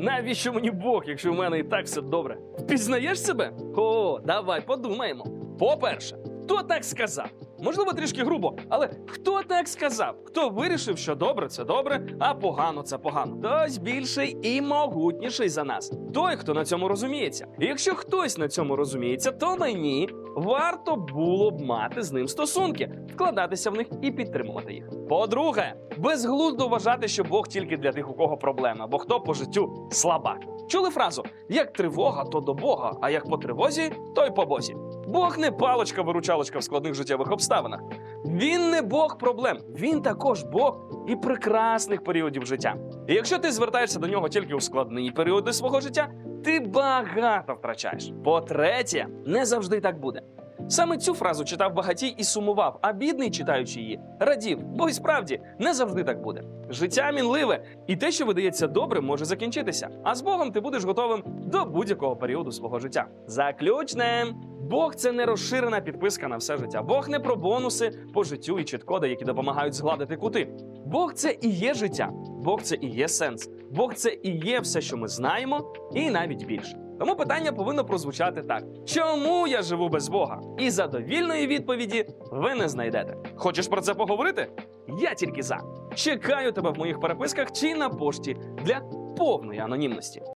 Навіщо мені Бог, якщо в мене і так все добре? Впізнаєш себе? О, давай подумаємо. По-перше, хто так сказав? Можливо, трішки грубо, але хто так сказав? Хто вирішив, що добре це добре, а погано це погано? Хтось більший і могутніший за нас. Той, хто на цьому розуміється. І якщо хтось на цьому розуміється, то мені варто було б мати з ним стосунки, вкладатися в них і підтримувати їх. По-друге, безглуздо вважати, що Бог тільки для тих, у кого проблема, бо хто по життю слабак. Чули фразу: як тривога, то до Бога, а як по тривозі, то й по бозі. Бог не палочка-виручалочка в складних життєвих обставинах. Він не Бог проблем, він також Бог і прекрасних періодів життя. І якщо ти звертаєшся до нього тільки у складні періоди свого життя, ти багато втрачаєш. По-третє, не завжди так буде. Саме цю фразу читав багатій і сумував, а бідний, читаючи її, радів, бо і справді не завжди так буде. Життя мінливе, і те, що видається добре, може закінчитися. А з Богом ти будеш готовим до будь-якого періоду свого життя. Заключне. Бог це не розширена підписка на все життя. Бог не про бонуси по життю і чіткоди, які допомагають згладити кути. Бог це і є життя. Бог це і є сенс. Бог це і є все, що ми знаємо, і навіть більше. Тому питання повинно прозвучати так: чому я живу без Бога? І задовільної відповіді ви не знайдете. Хочеш про це поговорити? Я тільки за. Чекаю тебе в моїх переписках чи на пошті для повної анонімності.